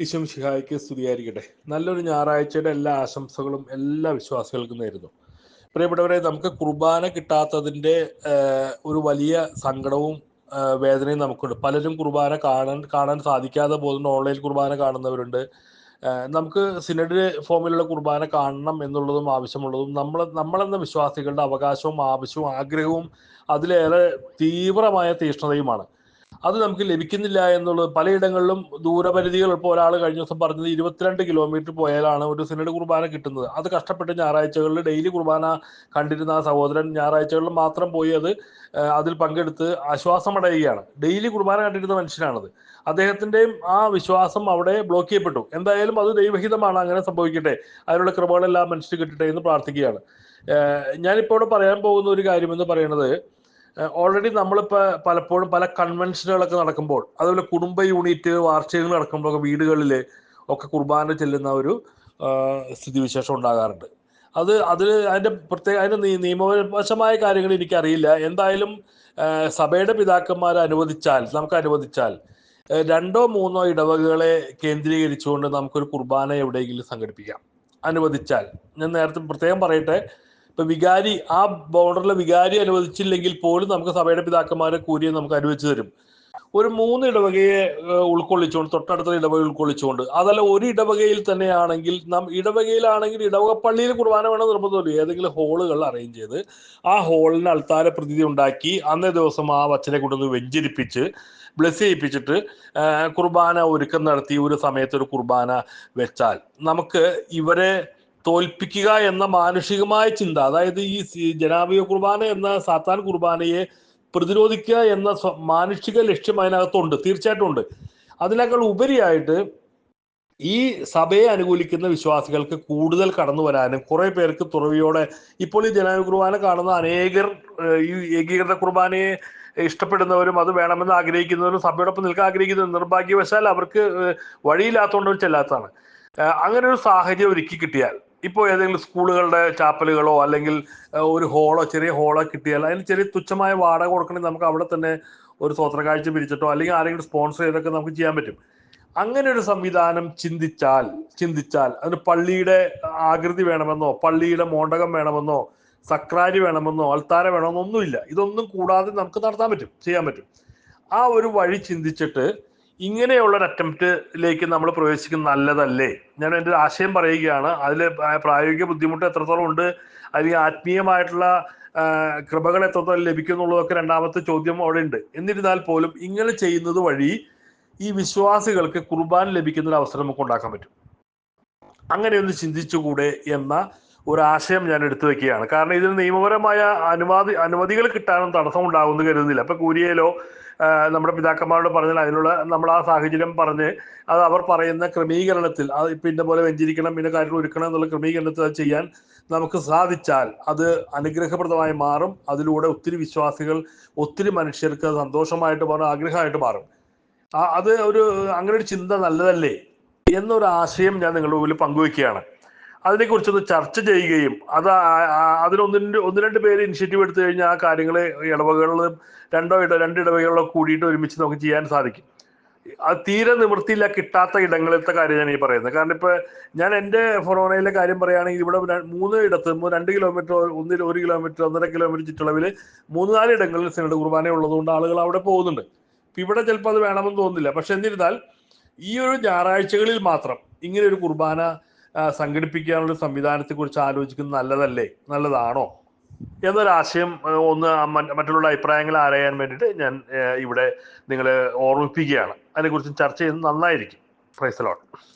ഈശോം ശിഹായിക്ക് സ്തുതിയായിരിക്കട്ടെ. നല്ലൊരു ഞായറാഴ്ചയുടെ എല്ലാ ആശംസകളും എല്ലാ വിശ്വാസികൾക്കും നേരുന്നു. പ്രിയപ്പെട്ടവരെ നമുക്ക് കുർബാന കിട്ടാത്തതിന്റെ ഒരു വലിയ സങ്കടവും വേദനയും നമുക്കുണ്ട്. പലരും കുർബാന കാണാൻ കാണാൻ സാധിക്കാതെ പോകുന്നുണ്ട്. ഓൺലൈൻ കുർബാന കാണുന്നവരുണ്ട്. നമുക്ക് സിനഡ് ഫോമിലുള്ള കുർബാന കാണണം എന്നുള്ളതും ആവശ്യമുള്ളതും നമ്മൾ നമ്മളെന്ന വിശ്വാസികളുടെ അവകാശവും ആവശ്യവും ആഗ്രഹവും അതിലേറെ തീവ്രമായ തീഷ്ണതയുമാണ്. അത് നമുക്ക് ലഭിക്കുന്നില്ല എന്നുള്ളത് പലയിടങ്ങളിലും ദൂരപരിധികൾ ഇപ്പോൾ ഒരാൾ കഴിഞ്ഞ ദിവസം പറഞ്ഞത് ഇരുപത്തിരണ്ട് കിലോമീറ്റർ പോയാലാണ് ഒരു സിനഡ് കുർബാന കിട്ടുന്നത്. അത് കഷ്ടപ്പെട്ട് ഞായറാഴ്ചകളിൽ ഡെയിലി കുർബാന കണ്ടിരുന്ന ആ സഹോദരൻ ഞായറാഴ്ചകളിൽ മാത്രം പോയി അത് അതിൽ പങ്കെടുത്ത് ആശ്വാസമടയുകയാണ്. ഡെയിലി കുർബാന കണ്ടിരുന്ന മനുഷ്യനാണത്. അദ്ദേഹത്തിന്റെയും ആ വിശ്വാസം അവിടെ ബ്ലോക്ക് ചെയ്യപ്പെട്ടു. എന്തായാലും അത് ദൈവഹിതമാണ്. അങ്ങനെ സംഭവിക്കട്ടെ. അതിനുള്ള കൃപകളെല്ലാം മനുഷ്യർ കിട്ടട്ടെ എന്ന് പ്രാർത്ഥിക്കുകയാണ്. ഞാനിപ്പോൾ ഇവിടെ പറയാൻ പോകുന്ന ഒരു കാര്യം എന്ന് പറയുന്നത് ഓൾറെഡി നമ്മളിപ്പോൾ പലപ്പോഴും പല കൺവെൻഷനുകളൊക്കെ നടക്കുമ്പോൾ അതുപോലെ കുടുംബ യൂണിറ്റ് വാർഷികങ്ങൾ നടക്കുമ്പോഴൊക്കെ വീടുകളിൽ ഒക്കെ കുർബാന ചെല്ലുന്ന ഒരു സ്ഥിതിവിശേഷം ഉണ്ടാകാറുണ്ട്. അത് അതിൽ അതിന്റെ പ്രത്യേക അതിന്റെ നിയ- നിയമവശമായ കാര്യങ്ങൾ എനിക്കറിയില്ല. എന്തായാലും സഭയുടെ പിതാക്കന്മാർ അനുവദിച്ചാൽ നമുക്ക് അനുവദിച്ചാൽ രണ്ടോ മൂന്നോ ഇടവകകളെ കേന്ദ്രീകരിച്ചുകൊണ്ട് നമുക്കൊരു കുർബാന എവിടെയെങ്കിലും സംഘടിപ്പിക്കാം. അനുവദിച്ചാൽ. ഞാൻ നേരത്തെ പ്രത്യേകം പറയട്ടെ ഇപ്പൊ വികാരി ആ ബോർഡറിലെ വികാരി അനുവദിച്ചില്ലെങ്കിൽ പോലും നമുക്ക് സഭയുടെ പിതാക്കന്മാരെ കൂരിയെ നമുക്ക് അനുവദിച്ചു തരും. ഒരു മൂന്ന് ഇടവകയെ ഉൾക്കൊള്ളിച്ചുകൊണ്ട് തൊട്ടടുത്ത ഇടവക ഉൾക്കൊള്ളിച്ചുകൊണ്ട് അതല്ല ഒരു ഇടവകയിൽ തന്നെയാണെങ്കിൽ നാം ഇടവകയിലാണെങ്കിൽ ഇടവക പള്ളിയിൽ കുർബാന വേണം നിർബന്ധമില്ല. ഏതെങ്കിലും ഹോളുകൾ അറേഞ്ച് ചെയ്ത് ആ ഹോളിന് അൾത്താര പ്രതീതി ഉണ്ടാക്കി അന്നേ ദിവസം ആ വച്ചനെ കൊണ്ടൊന്ന് വെഞ്ചരിപ്പിച്ച് ബ്ലസ് ചെയ്യിപ്പിച്ചിട്ട് കുർബാന ഒരുക്കം നടത്തി ഒരു സമയത്ത് ഒരു കുർബാന വെച്ചാൽ നമുക്ക് ഇവരെ തോൽപ്പിക്കുക എന്ന മാനുഷികമായ ചിന്ത അതായത് ഈ ജനാബിയ കുർബാന എന്ന സാത്താൻ കുർബാനയെ പ്രതിരോധിക്കുക എന്ന മാനുഷിക ലക്ഷ്യം അതിനകത്തുണ്ട് തീർച്ചയായിട്ടും ഉണ്ട്. അതിനേക്കാൾ ഉപരിയായിട്ട് ഈ സഭയെ അനുകൂലിക്കുന്ന വിശ്വാസികൾക്ക് കൂടുതൽ കടന്നു വരാനും കുറെ പേർക്ക് തുറവിയോടെ ഇപ്പോൾ ഈ ജനാബി കുർബാന കാണുന്ന അനേകർ ഈ ഏകീകൃത കുർബാനയെ ഇഷ്ടപ്പെടുന്നവരും അത് വേണമെന്ന് ആഗ്രഹിക്കുന്നവരും സഭയോടൊപ്പം നിൽക്കാൻ ആഗ്രഹിക്കുന്നവരും നിർഭാഗ്യവശാൽ അവർക്ക് വഴിയില്ലാത്തതുകൊണ്ട് ചെല്ലാത്തതാണ്. അങ്ങനെ ഒരു സാഹചര്യം ഒരുക്കി കിട്ടിയാൽ ഇപ്പോൾ ഏതെങ്കിലും സ്കൂളുകളുടെ ചാപ്പലുകളോ അല്ലെങ്കിൽ ഒരു ഹോളോ ചെറിയ ഹോളോ കിട്ടിയാൽ അതിന് ചെറിയ തുച്ഛമായ വാടക കൊടുക്കണമെങ്കിൽ നമുക്ക് അവിടെ തന്നെ ഒരു സ്വത്ര കാഴ്ച പിരിച്ചിട്ടോ അല്ലെങ്കിൽ ആരെങ്കിലും സ്പോൺസർ ചെയ്തൊക്കെ നമുക്ക് ചെയ്യാൻ പറ്റും. അങ്ങനെ ഒരു സംവിധാനം ചിന്തിച്ചാൽ ചിന്തിച്ചാൽ അതിന് പള്ളിയുടെ ആകൃതി വേണമെന്നോ പള്ളിയുടെ മോണ്ടകം വേണമെന്നോ സക്രാരി വേണമെന്നോ അൾത്താര വേണമെന്നോ ഒന്നുമില്ല. ഇതൊന്നും കൂടാതെ നമുക്ക് നടത്താൻ പറ്റും ചെയ്യാൻ പറ്റും. ആ ഒരു വഴി ചിന്തിച്ചിട്ട് ഇങ്ങനെയുള്ള ഒരു അറ്റംപ്റ്റിലേക്ക് നമ്മൾ പ്രവേശിക്കുന്നത് നല്ലതല്ലേ? ഞാൻ എന്റെ ഒരു ആശയം പറയുകയാണ്. അതിൽ പ്രായോഗിക ബുദ്ധിമുട്ട് എത്രത്തോളം ഉണ്ട്? അല്ലെങ്കിൽ ആത്മീയമായിട്ടുള്ള കൃപകൾ എത്രത്തോളം ലഭിക്കുന്നുള്ളതൊക്കെ രണ്ടാമത്തെ ചോദ്യം അവിടെ ഉണ്ട്. എന്നിരുന്നാൽ പോലും ഇങ്ങനെ ചെയ്യുന്നത് വഴി ഈ വിശ്വാസികൾക്ക് കുർബാൻ ലഭിക്കുന്ന ഒരു അവസരം നമുക്ക് ഉണ്ടാക്കാൻ പറ്റും. അങ്ങനെ ഒന്ന് ചിന്തിച്ചുകൂടെ എന്ന ഒരു ആശയം ഞാൻ എടുത്തു വെക്കുകയാണ്. കാരണം ഇതിന് നിയമപരമായ അനുവാദി അനുമതികൾ കിട്ടാനും തടസ്സം ഉണ്ടാകുമെന്ന് കരുതുന്നില്ല. അപ്പൊ കൂരിയയിലോ നമ്മുടെ പിതാക്കന്മാരോട് പറഞ്ഞാൽ അതിനുള്ള നമ്മൾ ആ സാഹചര്യം പറഞ്ഞ് അത് അവർ പറയുന്ന ക്രമീകരണത്തിൽ അത് ഇപ്പൊ ഇന്ന പോലെ വെഞ്ചിരിക്കണം പിന്നെ കാര്യങ്ങൾ ഒരുക്കണം എന്നുള്ള ക്രമീകരണത്തിൽ അത് ചെയ്യാൻ നമുക്ക് സാധിച്ചാൽ അത് അനുഗ്രഹപ്രദമായി മാറും. അതിലൂടെ ഒത്തിരി വിശ്വാസികൾ ഒത്തിരി മനുഷ്യർക്ക് സന്തോഷമായിട്ട് മാറും ആഗ്രഹമായിട്ട് മാറും. അത് ഒരു അങ്ങനെ ഒരു ചിന്ത നല്ലതല്ലേ? എന്നൊരു ആശയം ഞാൻ നിങ്ങളുടെ മുമ്പിൽ പങ്കുവെക്കുകയാണ്. അതിനെക്കുറിച്ചൊന്ന് ചർച്ച ചെയ്യുകയും അത് അതിനൊന്നിന്റെ ഒന്ന് രണ്ട് പേര് ഇനിഷ്യേറ്റീവ് എടുത്തു കഴിഞ്ഞാൽ ആ കാര്യങ്ങൾ ഇടവകളിലും രണ്ടോ ഇട രണ്ട് ഇടവകളിലോ കൂടിയിട്ട് ഒരുമിച്ച് നമുക്ക് ചെയ്യാൻ സാധിക്കും. അത് തീരെ നിവൃത്തിയില്ല കിട്ടാത്ത ഇടങ്ങളിലത്തെ കാര്യം ഞാൻ ഈ പറയുന്നത്. കാരണം ഇപ്പൊ ഞാൻ എന്റെ ഫൊറോണയിലെ കാര്യം പറയുകയാണെങ്കിൽ ഇവിടെ മൂന്ന് ഇടത്ത് രണ്ട് കിലോമീറ്റർ ഒന്നിൽ ഒരു കിലോമീറ്റർ ഒന്നര കിലോമീറ്റർ ചുറ്റളവിൽ മൂന്ന് നാല് ഇടങ്ങളിൽ സിനഡ് കുർബാന ഉള്ളതുകൊണ്ട് ആളുകൾ അവിടെ പോകുന്നുണ്ട്. ഇപ്പൊ ഇവിടെ ചിലപ്പോൾ അത് വേണമെന്ന് തോന്നുന്നില്ല. പക്ഷെ എന്നിരുന്നാൽ ഈ ഒരു ഞായറാഴ്ചകളിൽ മാത്രം ഇങ്ങനെ ഒരു കുർബാന സംഘടിപ്പിക്കാനുള്ള സംവിധാനത്തെ കുറിച്ച് ആലോചിക്കുന്നത് നല്ലതല്ലേ? നല്ലതാണോ? എന്നൊരാശയം ഒന്ന് മറ്റുള്ള അഭിപ്രായങ്ങൾ ആരായാൻ വേണ്ടിട്ട് ഞാൻ ഇവിടെ നിങ്ങളെ ഓർമ്മിപ്പിക്കുകയാണ്. അതിനെക്കുറിച്ച് ചർച്ച ചെയ്യുന്നത് നന്നായിരിക്കും. പ്രൈസലോട്ട്